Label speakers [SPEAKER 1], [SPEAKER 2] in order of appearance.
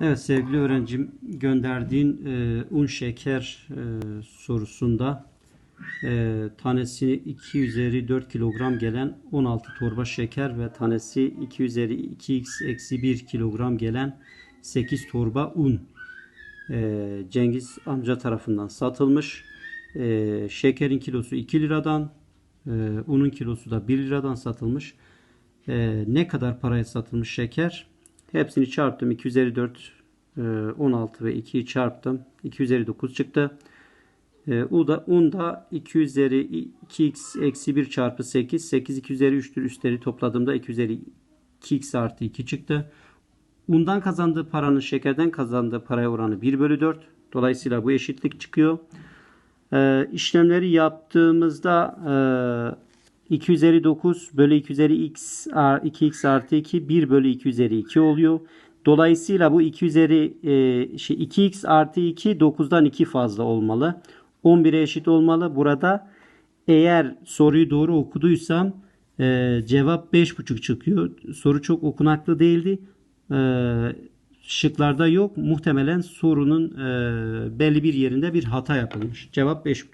[SPEAKER 1] Evet sevgili öğrencim gönderdiğin e, un şeker e, sorusunda e, tanesi 2 üzeri 4 kilogram gelen 16 torba şeker ve tanesi 2 üzeri 2x eksi 1 kilogram gelen 8 torba un e, Cengiz amca tarafından satılmış. E, şekerin kilosu 2 liradan e, unun kilosu da 1 liradan satılmış. E, ne kadar paraya satılmış şeker? Hepsini çarptım. 2 üzeri 4 e, 16 ve 2'yi çarptım. 2 üzeri 9 çıktı. E, u da, un da 2 üzeri 2x eksi 1 çarpı 8. 8 2 üzeri 3'tür. Üstleri topladığımda 2 üzeri 2x artı 2 çıktı. Undan kazandığı paranın şekerden kazandığı paraya oranı 1 bölü 4. Dolayısıyla bu eşitlik çıkıyor. E, işlemleri yaptığımızda e, 2 üzeri 9 bölü 2 üzeri x ar- 2x artı 2 1 bölü 2 üzeri 2 oluyor. Dolayısıyla bu 2 üzeri e, şey 2x artı 2 9'dan 2 fazla olmalı. 11'e eşit olmalı. Burada eğer soruyu doğru okuduysam e, cevap 5,5 çıkıyor. Soru çok okunaklı değildi. E, şıklarda yok. Muhtemelen sorunun e, belli bir yerinde bir hata yapılmış. Cevap 5,5.